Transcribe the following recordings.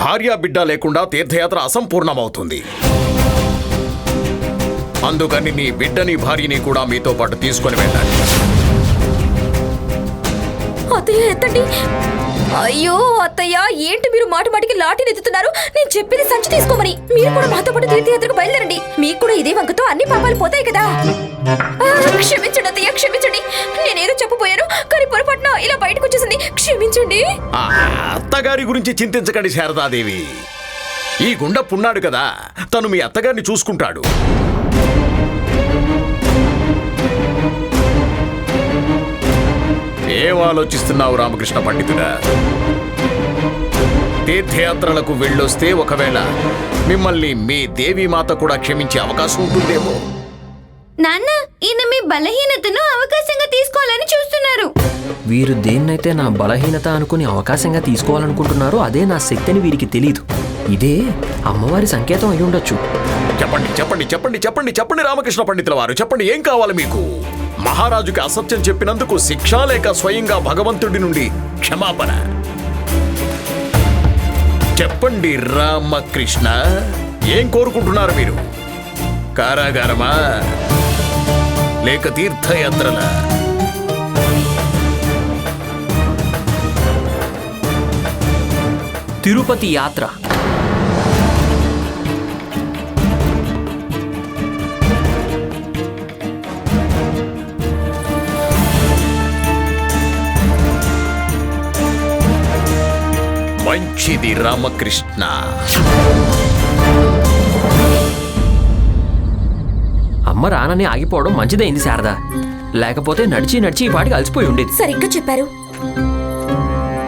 భార్యా బిడ్డ లేకుండా తీర్థయాత్ర అసంపూర్ణమవుతుంది. అందుకని మీ బిడ్డని భార్యని కూడా మీతో పాటు తీసుకొని వెళ్ళాలి ఎత్తండి. అయ్యో అత్తయ్య ఏంటి మీరు మాటి మాటికి లాఠీని ఎత్తుతున్నారు? నేను చెప్పింది సంచి తీసుకోమని. మీరు కూడా మాతో పాటు తీర్థయాత్రకు బయలుదేరండి. మీకు కూడా ఇదే వంకతో అన్ని పాపాలు పోతాయి కదా. క్షమించండి అత్తయ్య క్షమించండి. నేనేదో చెప్పబోయాను కానీ పొరపాటున ఇలా బయటకు వచ్చేసింది క్షమించండి. ఆ, అత్తగారి గురించి చింతించకండి శారదాదేవి. ఈ గుండప్పున్నాడు కదా తను మీ అత్తగారిని చూసుకుంటాడు. ఏం ఆలోచిస్తున్నావు రామకృష్ణ పండితుడా? తీర్థయాత్రలకు వెళ్ళొస్తే ఒకవేళ మిమ్మల్ని మీ దేవీమాత కూడా క్షమించే అవకాశం ఉంటుందేమో? నాన్న ఈయన మీ బలహీనతను అవకాశంగా తీసుకోవాలని చూస్తున్నారు. వీరు దేన్నైతే నా బలహీనత అనుకుని అవకాశంగా తీసుకోవాలనుకుంటున్నారో అదే నా శక్తి అని వీరికి తెలియదు ఇదే అమ్మవారి సంకేతం అయి ఉండొచ్చు. చెప్పండి చెప్పండి చెప్పండి చెప్పండి చెప్పండి రామకృష్ణ పండితుల వారు. చెప్పండి ఏం కావాలి మీకు? మహారాజుకి అసత్యం చెప్పినందుకు శిక్ష లేక స్వయంగా భగవంతుడి నుండి క్షమాపణ. చెప్పండి రామకృష్ణ ఏం కోరుకుంటున్నారు మీరు? కారాగారమా? లేక తీర్థయాత్రల? తిరుపతి యాత్ర. మంచిది రామకృష్ణ. అమ్మ రానని ఆగిపోవడం మంచిదైంది శారదా. లేకపోతే నడిచి నడిచి ఈ పాటికి అలసిపోయి ఉండేది. సరిగ్గా చెప్పారు.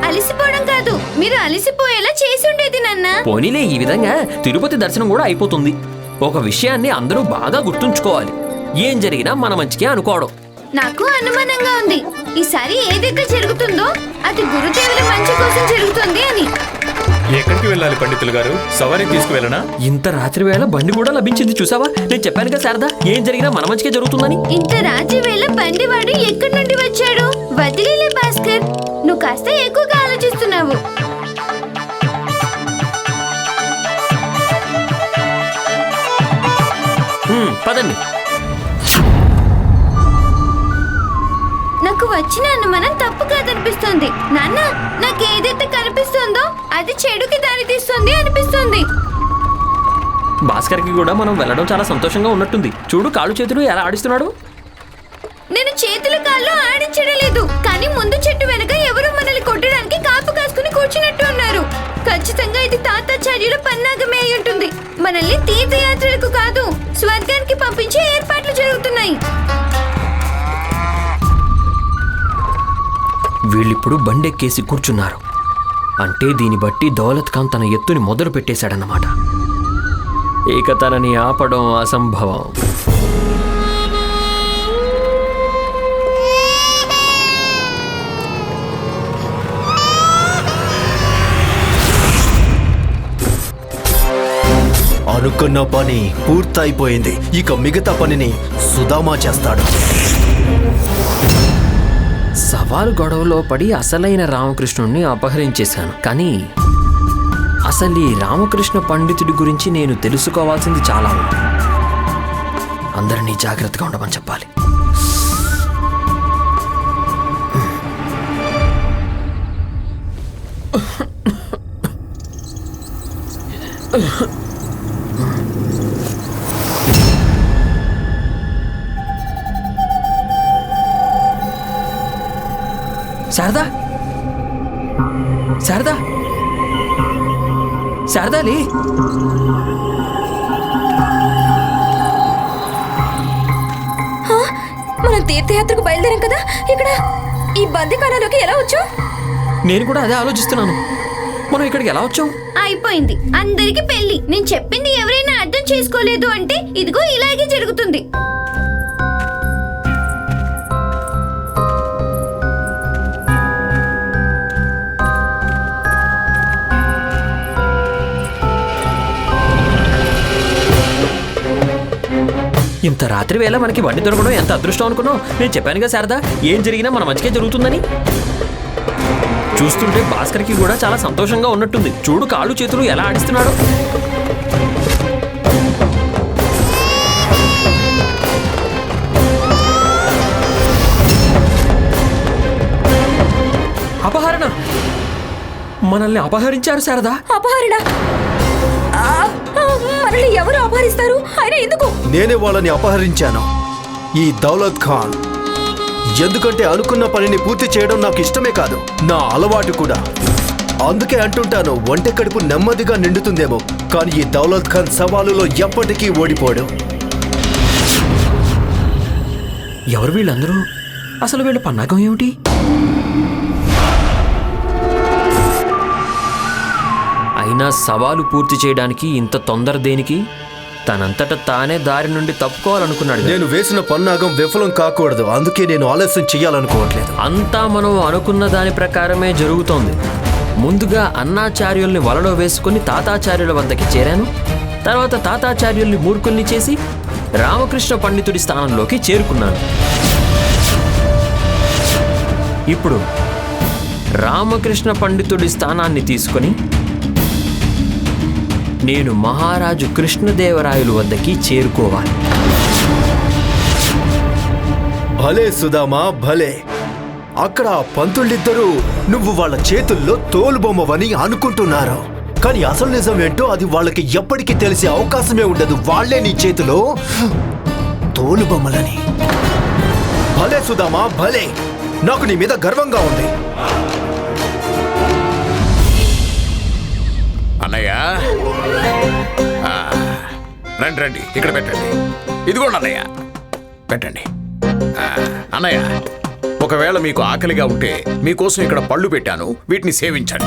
అలసిపోవడం కాదు మీరు అలసిపోయేలా చేసి ఉండేది నాన్న. పోనీలే ఈ విధంగా తిరుపతి దర్శనం కూడా అయిపోతుంది. ఒక విషయాన్ని అందరూ బాగా గుర్తుంచుకోవాలి. ఏం జరిగినా మన మంచికే అనుకోవడం. నాకు అనుమానంగా ఉంది. ఈసారి ఏదైతే జరుగుతుందో అది గురుదేవుల మంచి కోసం జరుగుతుంది అని. ఎక్కడికి వెళ్ళాలి పండితులు గారు? సవారీ తీసుకువెళ్ళనా? ఇంత రాత్రి వేళ బండి కూడా లభించింది చూసావా? నేను చెప్పాను కదా శారదా ఏం జరిగినా మన మంచికే జరుగుతుందని. ఇంత రాత్రి వేళ బండివాడు ఎక్కడి నుండి వచ్చాడు? వదిలేలే భాస్కర్ నువ్వు కాస్త ఎక్కువగా ఆలోచిస్తున్నావు. హ్మ్, పదండి. నాకు వచ్చిన అనుమానం తప్పు కాదనిపిస్తుంది నాన్న నాకు ఏదైతే కనిపిస్తుందో అది చెడుకి దారి తీస్తుంది అనిపిస్తుంది. భాస్కర్కి కూడా మనం వెళ్ళడం చాలా సంతోషంగా ఉన్నట్టుంది. చూడు కాళ్ళు చేతులు ఎలా ఆడిస్తున్నాడు. నేను చేతుల కాళ్ళు ఆడించడం లేదు. కానీ ముందు చెట్టు వెనక ఎవరు మనల్ని కొట్టడానికి కాపు కాసుకుని కూర్చున్నట్టు ఉన్నారు. ఖచ్చితంగా ఇది తాతాచార్యుల పన్నాగమే అయి ఉంటుంది. మనల్ని తీర్థయాత్రలకు కాదు స్వర్గానికి పంపించే ఏర్పాట్లు జరుగుతున్నాయి. వీళ్ళిప్పుడు బండెక్కేసి కూర్చున్నారు. అంటే దీన్ని బట్టి దౌలత్ ఖాన్ తన ఎత్తుని మొదలు పెట్టేశాడన్నమాట. ఇక తనని ఆపడం అసంభవం. అనుకున్న పని పూర్తయిపోయింది. ఇక మిగతా పనిని సుధామా చేస్తాడు. సవాలు గొడవలో పడి అసలైన రామకృష్ణుణ్ణి అపహరించేశాను. కానీ అసలు ఈ రామకృష్ణ పండితుడి గురించి నేను తెలుసుకోవాల్సింది చాలా ఉంది. అందరినీ జాగ్రత్తగా ఉండమని చెప్పాలి. శారదా? శారదా? శారదాలి హా? మనం తీర్థయాత్రకు బయలుదేరాం కదా? ఇక్కడ ఈ బందికానాలోకి ఎలా వచ్చావు? నేను కూడా అదే ఆలోచిస్తున్నాను. మనం ఇక్కడికి ఎలా వచ్చాం? అయిపోయింది. అందరికి పెళ్ళి నేను చెప్పింది ఎవరైనా అర్థం చేసుకోలేదు అంటే ఇదిగో ఇలాగే జరుగుతుంది. ఇంత రాత్రి వేళ మనకి బండి దొరకడం ఎంత అదృష్టం అనుకున్నావు? నేను చెప్పానుగా శారదా ఏం జరిగినా మన మంచికే జరుగుతుందని. చూస్తుంటే భాస్కర్కి కూడా చాలా సంతోషంగా ఉన్నట్టుంది. చూడు కాళ్ళు చేతులు ఎలా ఆడిస్తున్నాడు. అపహరణ. మనల్ని అపహరించారు శారదా. అపహరణ? మనల్ని ఎవరు అపహరిస్తారు? ఆయన ఎందుకు? నేనే వాళ్ళని అపహరించాను. ఈ దౌలత్ ఖాన్. ఎందుకంటే అనుకున్న పనిని పూర్తి చేయడం నాకు ఇష్టమే కాదు. నా అలవాటు కూడా. అందుకే అంటుంటాను వంట కడుపు నెమ్మదిగా నిండుతుందేమో. కానీ ఈ దౌలత్ ఖాన్ సవాలులో ఎప్పటికీ ఓడిపోడు. ఎవరు వీళ్ళందరూ? అసలు వీళ్ళ పన్నాగం ఏమిటి? అయినా సవాలు పూర్తి చేయడానికి ఇంత తొందర దేనికి? తనంతట తానే దారి నుండి తప్పుకోవాలనుకున్నాడు నేను వేసిన పన్నాగం విఫలం కాకూడదు. అందుకే నేను ఆలస్యం చేయాలనుకోవట్లేదు అంతా మనం అనుకున్న దాని ప్రకారమే జరుగుతోంది. ముందుగా అన్నాచార్యుల్ని వలలో వేసుకుని తాతాచార్యుల వద్దకి చేరాను. తర్వాత తాతాచార్యుల్ని మూర్ఖుల్ని చేసి రామకృష్ణ పండితుడి స్థానంలోకి చేరుకున్నాను. ఇప్పుడు రామకృష్ణ పండితుడి స్థానాన్ని తీసుకొని నేను మహారాజు కృష్ణదేవరాయలు వద్దకి చేరుకోవాలి. భలే సుధామా భలే. అక్కడ ఆ పంతుళ్ళిద్దరూ నువ్వు వాళ్ళ చేతుల్లో తోలుబొమ్మవని అనుకుంటున్నారు. కానీ అసలు నిజం ఏంటో అది వాళ్ళకి ఎప్పటికీ తెలిసే అవకాశమే ఉండదు. వాళ్ళే నీ చేతిలో తోలుబొమ్మలని. భలే సుధామా భలే. నాకు నీ మీద గర్వంగా ఉంది. అన్నయ్య రండి రండి. ఇక్కడ పెట్టండి. ఇదిగోండి అన్నయ్య. పెట్టండి. అన్నయ్య ఒకవేళ మీకు ఆకలిగా ఉంటే మీకోసం ఇక్కడ పళ్ళు పెట్టాను. వీటిని సేవించండి.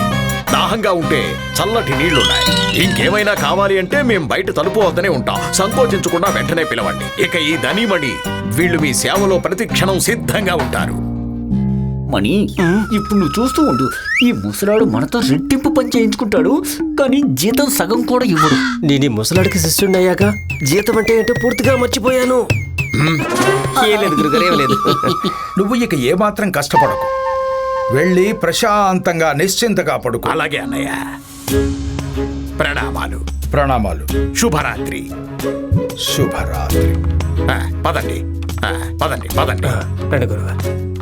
దాహంగా ఉంటే చల్లటి నీళ్ళున్నాయి. ఇంకేమైనా కావాలి అంటే మేము బయట తలుపు వద్దనే ఉంటాం. సంకోచించకుండా వెంటనే పిలవండి. ఇక ఈ ధనిమణి వీళ్ళు మీ సేవలో ప్రతి క్షణం సిద్ధంగా ఉంటారు. మణి ఇప్పుడు నువ్వు చూస్తూ ఉండు. ఈ ముసలాడు మనతో రెట్టింపు పని చేయించుకుంటాడు కానీ జీతం సగం కూడా ఇవ్వడు. నేను ఈ ముసలాడికి శిష్యుడిని అయ్యాక జీతం అంటే ఏంటో పూర్తిగా మర్చిపోయాను. గురుగారు నువ్వు ఇక ఏమాత్రం కష్టపడకు. వెళ్ళి ప్రశాంతంగా నిశ్చింతగా పడుకో. అలాగే అన్నయ్య. ప్రణామాలు. ప్రణామాలు. శుభరాత్రి. శుభరాత్రి. ఆ, పదండి. ఆ, పదండి పదండి. రండి గురువు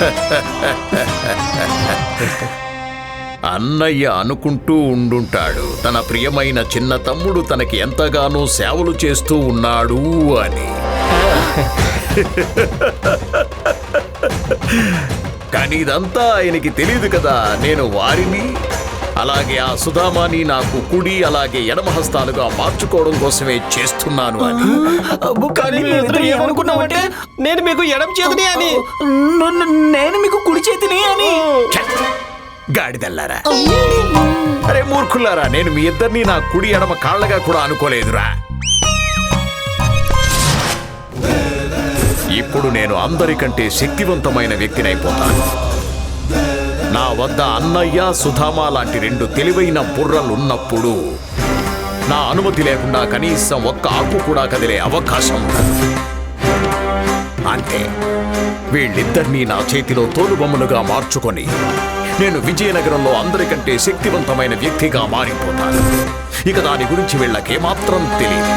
అన్నయ్య అనుకుంటూ ఉండుంటాడు. తన ప్రియమైన చిన్న తమ్ముడు తనకి ఎంతగానో సేవలు చేస్తూ ఉన్నాడు అని. కానీ ఇదంతా ఆయనకి తెలియదు కదా. నేను వారిని అలాగే ఆ సుధామాని నాకు కుడి అలాగే ఎడమ హస్తాలుగా మార్చుకోవడం కోసమే చేస్తున్నాను అని. కానీ మేమిద్దరం ఏమనుకున్నామంటే నేను మీకు ఎడం చేతిని అని. నేను మీకు కుడి చేతిని అని! గాడిదల్లారా. అరే మూర్ఖులారా నేను మీ ఇద్దరిని నా కుడి ఎడమ కాళ్ళగా కూడా అనుకోలేదురా. ఇప్పుడు నేను అందరికంటే శక్తివంతమైన వ్యక్తినైపోతాను. నా వద్ద అన్నయ్య సుధామ లాంటి రెండు తెలివైన బుర్రలున్నప్పుడు నా అనుమతి లేకుండా కనీసం ఒక్క ఆకు కూడా కదిలే అవకాశం ఉండదు అంటే వీళ్ళిద్దరినీ నా చేతిలో తోలుబొమ్మలుగా మార్చుకొని నేను విజయనగరంలో అందరికంటే శక్తివంతమైన వ్యక్తిగా మారిపోతాను. ఇక దాని గురించి వీళ్ళకేమాత్రం తెలియదు.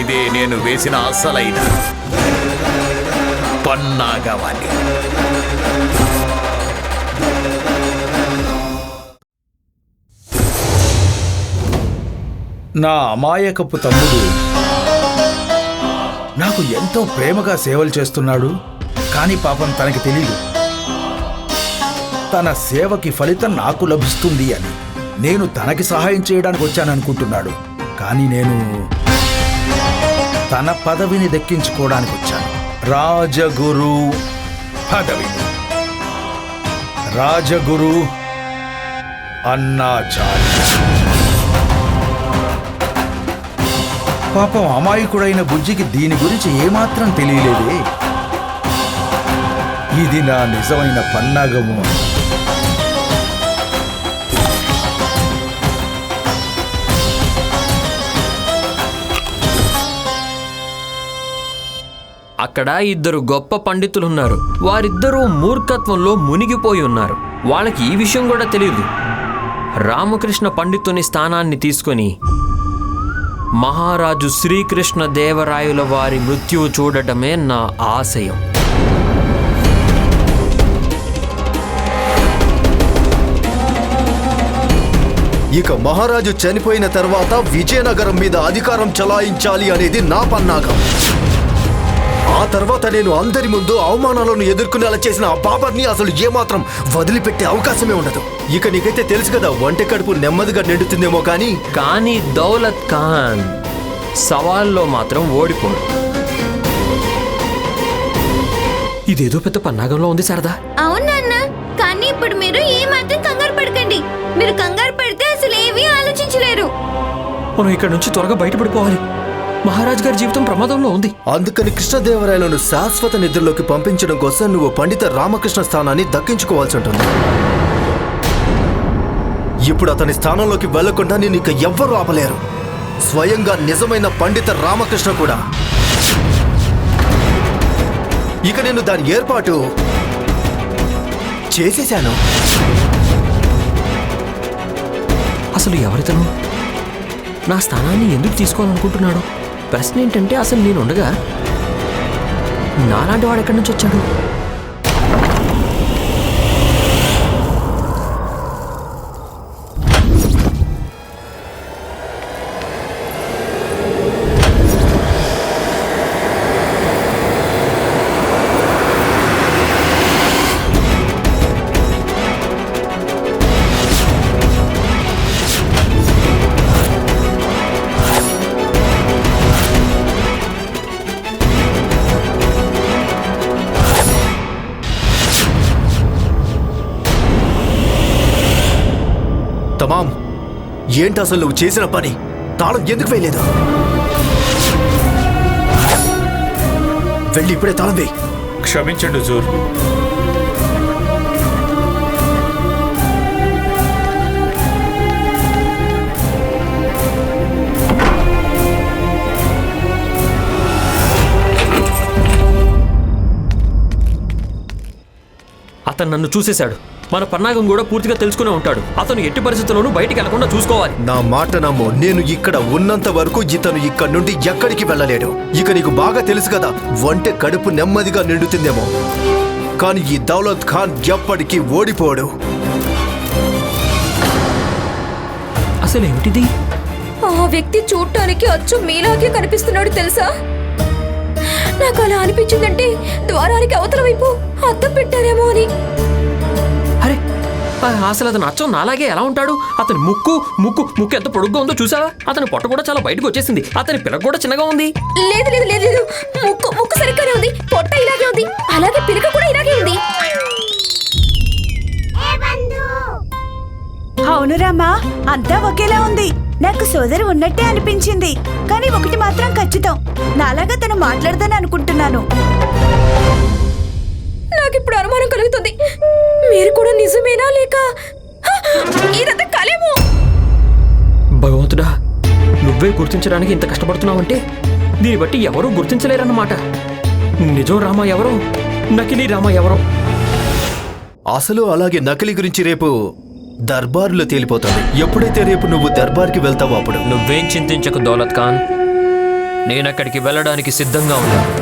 ఇదే నేను వేసిన అసలైన పన్నాగవాణి నా అమాయకపు తమ్ముడు. నాకు ఎంతో ప్రేమగా సేవలు చేస్తున్నాడు కానీ పాపం తనకి తెలియదు తన సేవకి ఫలితం నాకు లభిస్తుంది అని నేను తనకి సహాయం చేయడానికి వచ్చాననుకుంటున్నాడు. కానీ నేను తన పదవిని దక్కించుకోవడానికి వచ్చాను. రాజగురు పదవి రాజగురు అన్నాచార్య పాపం అమాయకుడైన బుజ్జికి దీని గురించి ఏమాత్రం తెలియలేదే. ఇది నా నిజమైన పన్నాగము. అక్కడ ఇద్దరు గొప్ప పండితులున్నారు. వారిద్దరూ మూర్ఖత్వంలో మునిగిపోయి ఉన్నారు. వాళ్ళకి ఈ విషయం కూడా తెలియదు రామకృష్ణ పండితుని స్థానాన్ని తీసుకొని మహారాజు శ్రీకృష్ణ దేవరాయుల వారి మృత్యువు చూడటమే నా ఆశయం. ఇక మహారాజు చనిపోయిన తర్వాత విజయనగరం మీద అధికారం చలాయించాలి అనేది నా పన్నాగం. ఆ తర్వాత నేను అందరి ముందు అవమానాలను ఎదుర్కొనేలా చేసిన ఆ బాబర్ని అసలు ఏమాత్రం వదిలిపెట్టే అవకాశమే ఉండదు. ఇక నీకైతే తెలుసు కదా వంట కడుపు నెమ్మదిగా నిండుతుందేమో కానీ కానీ దౌలత్ ఖాన్ సవాల్లో మాత్రం ఓడిపోడు. ఇదేదో పెద్ద పన్నాగంలో ఉంది సరదా అవునన్న కానీ ఇప్పుడు మీరు ఏ మాత్రం కంగారు పడకండి. మీరు కంగారు పడితే అసలు ఏమీ ఆలోచించలేరు. మనం ఇక్కడ నుంచి త్వరగా బయటపడిపోవాలి. మహారాజ్ గారి జీవితం ప్రమాదంలో ఉంది. అందుకని కృష్ణదేవరాయలను శాశ్వత నిద్రలోకి పంపించడం కోసం నువ్వు పండిత రామకృష్ణ స్థానాన్ని దక్కించుకోవాల్సి ఉంటుంది. ఇప్పుడు అతని స్థానంలోకి వెళ్ళకుండా నేను ఇక ఎవ్వరూ ఆపలేరు. స్వయంగా నిజమైన పండిత రామకృష్ణ కూడా. ఇక నేను దాని ఏర్పాటు చేసేశాను. అసలు ఎవరితను? నా స్థానాన్ని ఎందుకు తీసుకోవాలనుకుంటున్నాడు? ప్రశ్న ఏంటంటే అసలు నేను ఉండగా నాలాంటి వాడు ఎక్కడి నుంచి వచ్చాడు? తమాం. ఏంటి అసలు నువ్వు చేసిన పని? తాళం ఎందుకు వేయలేదు? వెళ్ళి ఇప్పుడే తాళం వేయి. క్షమించండి జూర్. అతను నన్ను చూసేశాడు. మన పన్నాగం కూడా పూర్తిగా తెలుసుకునే ఉంటాడు. అతను ఎట్టి పరిస్థితుల్లోనూ బయటికి వెళ్ళకుండా చూసుకోవాలి. నా మాట నమ్ము. నేను ఇక్కడ ఉన్నంత వరకు ఇతను ఇక్కడ నుండి ఎక్కడికి వెళ్ళలేడు. ఇక నీకు బాగా తెలుసు కదా వంటె కడుపు నెమ్మదిగా నిండుతుందేమో. కానీ ఈ దౌలత్ ఖాన్ ఎప్పటికీ ఓడిపోడు. అసలు ఏమిటిది? ఆ వ్యక్తి చూడటానికి అచ్చు మీలాగే కనిపిస్తున్నాడు తెలుసా? నాకు అలా అనిపించిందంటే ద్వారానికి అవతల వైపు అద్దం పెట్టారేమో అని. అసలు అతను అచ్చం నాలాగే ఎలా ఉంటాడు? అతని ముక్కు ముక్కు ముక్కు ఎంత పొడుగ్గా ఉందో చూసావా? అతని పొట్ట కూడా చాలా బయటకు వచ్చేసింది. అతని పిల్ల కూడా చిన్నగా ఉంది. లేదు లేదు లేదు లేదు. ముక్కు ముక్కు సరిగ్గానే ఉంది. పొట్ట ఇలాగే ఉంది. అలాగే పిలక కూడా ఇలాగే ఉంది. అవును రామా అంతా ఒకేలా ఉంది. నాకు సోదరు ఉన్నట్టే అనిపించింది. కానీ ఒకటి మాత్రం ఖచ్చితం. నాలాగా తను మాట్లాడదని అనుకుంటున్నాను. నాకు ఇప్పుడు అనుమానం కలుగుతుంది. మీరు కూడా నిజమేనా లేక! ఇదంతా కలేమో! భగవంతుడా నువ్వే గుర్తించడానికి ఇంత కష్టపడుతున్నావంటే? దీన్ని బట్టి ఎవరూ గుర్తించలేరన్నమాట. నిజం రామ ఎవరో నకిలీ రామ ఎవరో. అసలు అలాగే నకిలీ గురించి రేపు దర్బారులో తేలిపోతుంది. ఎప్పుడైతే రేపు నువ్వు దర్బార్కి వెళ్తావో అప్పుడు. నువ్వేం చింతించకు దౌలత్ ఖాన్. నేను అక్కడికి వెళ్ళడానికి సిద్ధంగా ఉన్నాను.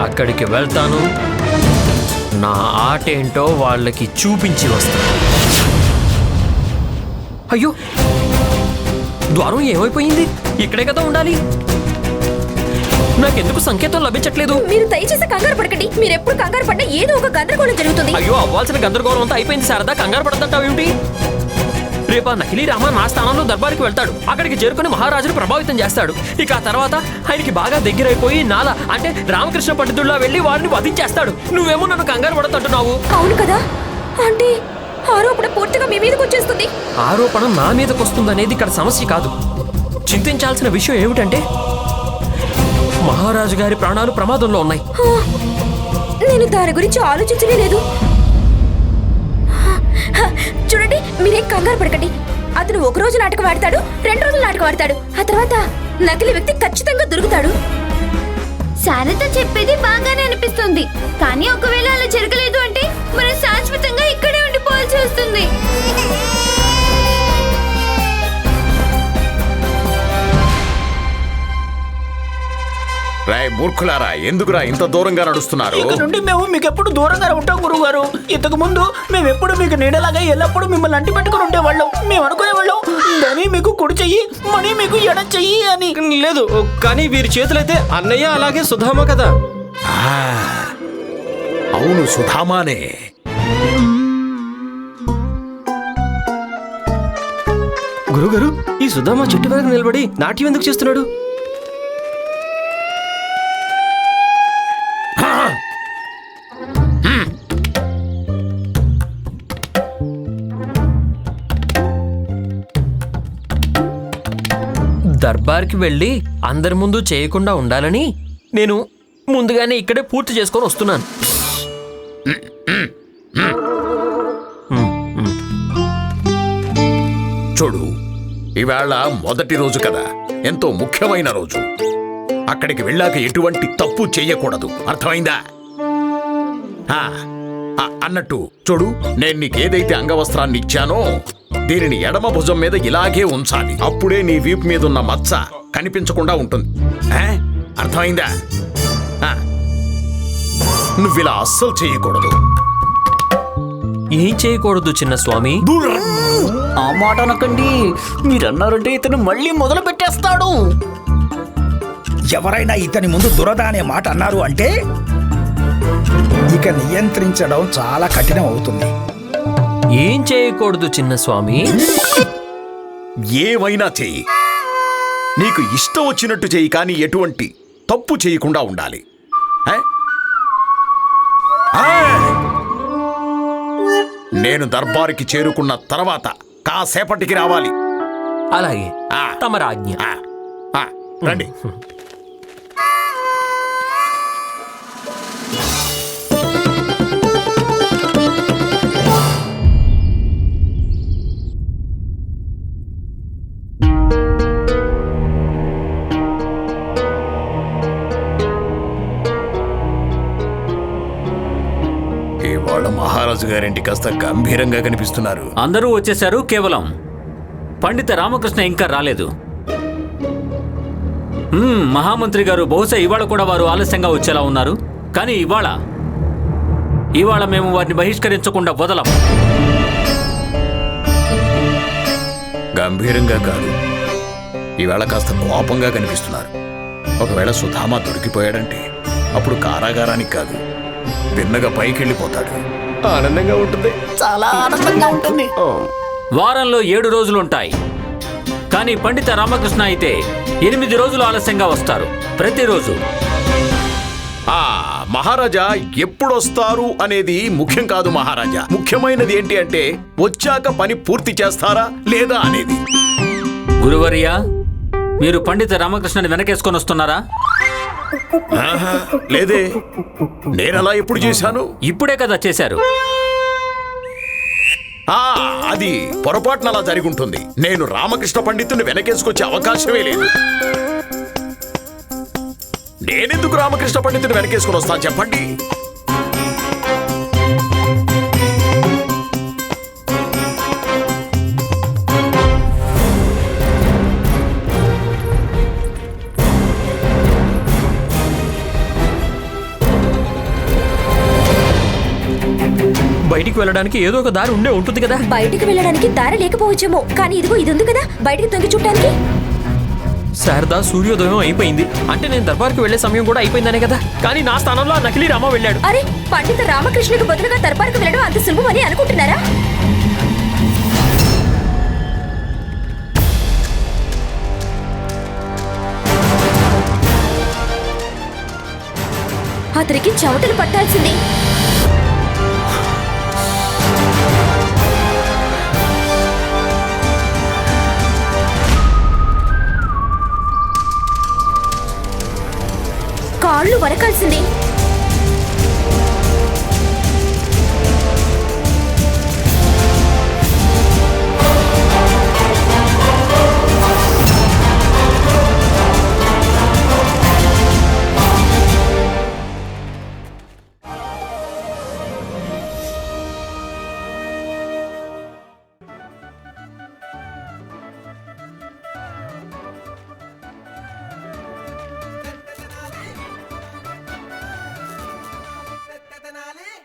అక్కడికి వెళ్తాను. నా ఆట ఏంటో వాళ్ళకి చూపించి వస్తాను అయ్యో! ద్వారం ఏమైపోయింది? ఇక్కడే కదా ఉండాలి. నాకెందుకు సంకేతం లభించట్లేదు? మీరు దయచేసి కంగారు పడకండి. మీరు ఎప్పుడు కంగారు పడ్డా ఏదో ఒక గందరగోళం జరుగుతుంది. అయ్యో అవ్వాల్సిన గందరగోళం అంతా అయిపోయింది శారదా. కంగారు పడద్దంటావేమిటి? రేపు ఆ నకిలీ రామ నా స్థానంలో దర్బారికి వెళ్తాడు. అక్కడికి చేరుకుని మహారాజును ప్రభావితం చేస్తాడు. ఇక ఆ తర్వాత ఆయనకి బాగా దగ్గరైపోయి నాలా అంటే రామకృష్ణ పండితుల్లా వెళ్ళి వారిని వధించేస్తాడు. నువ్వేమో నన్ను కంగారు పడతంటున్నావు. అవును కదా? అంటే ఆరోపణ పూర్తిగా మీ మీదకి వచ్చేస్తుంది. ఆరోపణ నా మీదకి వస్తుందనేది ఇక్కడ సమస్య కాదు. చింతించాల్సిన విషయం ఏమిటంటే మహారాజు గారి ప్రాణాలు ప్రమాదంలో ఉన్నాయి. నేను దాని గురించి ఆలోచించనే లేదు. హ, చూడండి మీరేం కంగారు పడకండి. అతను ఒక రోజు నాటకం ఆడతాడు రెండు రోజులు నాటకం ఆడతాడు. ఆ తర్వాత నకిలీ వ్యక్తి ఖచ్చితంగా దొరుకుతాడు. శారద చెప్పేది బాగానే అనిపిస్తుంది. కానీ ఒకవేళ అలా జరగలేదు అంటే మనం శాశ్వతంగా ఇక్కడే ఉండిపోవాల్సి వస్తుంది. రాయ్ మూర్ఖులారా ఎందుకురా ఇంత దూరంగా నడుస్తున్నారు? ఇక నుండి మేము మీకు ఎప్పుడు దూరంగా ఉంటాం గురువు గారు ఇంతకు ముందు మేము ఎప్పుడు మీకు నీడలాగా ఎల్లప్పుడూ మిమ్మల్ని అంటి పెట్టుకుని ఉండేవాళ్ళం. మేము అనుకునేవాళ్ళం ధని మీకు కుడి చెయ్యి మణి మీకు ఎడ చెయ్యి అని. లేదు కానీ వీరి చేతులైతే అన్నయ్య అలాగే సుధామ కదా. ఆ, అవును సుధామానే. గురుగారు ఈ సుధామ చెట్టు వరకు నిలబడి నాట్యం ఎందుకు చేస్తున్నాడు? దర్బార్కి వెళ్ళి అందరి ముందు చేయకుండా ఉండాలని నేను ముందుగానే ఇక్కడే పూర్తి చేసుకొని వస్తున్నాను. చూడు ఇవాళ మొదటి రోజు కదా ఎంతో ముఖ్యమైన రోజు. అక్కడికి వెళ్ళాక ఎటువంటి తప్పు చేయకూడదు. అర్థమైందా? అన్నట్టు. చూడు నేను నీకేదైతే అంగవస్త్రాన్ని ఇచ్చానో దీనిని ఎడమ భుజం మీద ఇలాగే ఉంచాలి. అప్పుడే నీ వీపు మీద ఉన్న మచ్చ కనిపించకుండా ఉంటుంది. అర్థమైందా? ఆ, నువ్విలా అస్సలు చేయకూడదు. ఏం చేయకూడదు చిన్న స్వామి? ఆ మాట అనకండి. మీరన్నారంటే ఇతను మళ్ళీ మొదలు పెట్టేస్తాడు. ఎవరైనా ఇతని ముందు దురద అనే మాట అన్నారు అంటే ఇక నియంత్రించడం చాలా కఠినం అవుతుంది. ఏం చేయకూడదు చిన్న స్వామి? ఏమైనా చెయ్యి. నీకు ఇష్టం వచ్చినట్టు చెయ్యి కానీ ఎటువంటి తప్పు చేయకుండా ఉండాలి! నేను దర్బారుకి చేరుకున్న తర్వాత కాసేపటికి రావాలి. అలాగే. ఆ. తమరాజ్ఞ. ఆ, ఆ, రండి. మహారాజు గారింటి కాస్త గంభీరంగా కనిపిస్తున్నారు. అందరూ వచ్చేశారు కేవలం పండిత రామకృష్ణ ఇంకా రాలేదు. మ్మ్, మహామంత్రి గారు బహుశా ఇవాళ కూడా వారు ఆలస్యంగా వచ్చేలా ఉన్నారు. కానీ ఇవాళ ఇవాళ మేము వారిని బహిష్కరించకుండా వదలం. గంభీరంగా కాదు. ఈవేళ కాస్త కోపంగా కనిపిస్తున్నారు. ఒకవేళ సుధామ దొరికిపోయాడంటే అప్పుడు కారాగారానికి కాదు తిన్నగా పైకి వెళ్ళిపోతాడు ఆనందంగా ఉంటుంది. చాలా ఆనందంగా ఉంటుంది. వారంలో ఏడు రోజులు ఉంటాయి. కానీ పండిత రామకృష్ణ అయితే ఎనిమిది రోజులు ఆలస్యంగా వస్తారు. ప్రతిరోజు. ఆ మహారాజా ఎప్పుడొస్తారు అనేది ముఖ్యం కాదు మహారాజా. ముఖ్యమైనది ఏంటి అంటే వచ్చాక పని పూర్తి చేస్తారా లేదా అనేది. గురువర్య మీరు పండిత రామకృష్ణని వెనకేసుకొని వస్తున్నారా? ఆహా, లేదే. నేనలా ఎప్పుడు చేశాను? ఇప్పుడే కదా చేశారు. ఆ అది పొరపాటున అలా జరిగి ఉంటుంది నేను రామకృష్ణ పండితుని వెనకేసుకొచ్చే అవకాశమే లేదు. నేనెందుకు రామకృష్ణ పండితుని వెనకేసుకుని వస్తాను చెప్పండి. బయటికి వెళ్ళడానికి ఏదో ఒక దారి ఉండే ఉంటుంది కదా. బయటికి వెళ్ళడానికి దారి లేకపోవచ్చేమో. కానీ ఇదిగో ఇది ఉంది కదా. బయటికి తొంగి చుట్టానికి. శారదా సూర్యోదయం అయిపోయింది. అంటే నేను దర్బార్కి వెళ్ళే సమయం కూడా అయిపోయిందనే కదా. కానీ నా స్థానంలో ఆ నకిలీ రామ వెళ్ళాడు. అరే పండిత రామకృష్ణకు బదులుగా దర్బార్కు వెళ్ళడం అంత సులభమని అనుకుంటున్నారా? అతనికి చెమటలు పట్టాల్సింది. కాళ్ళు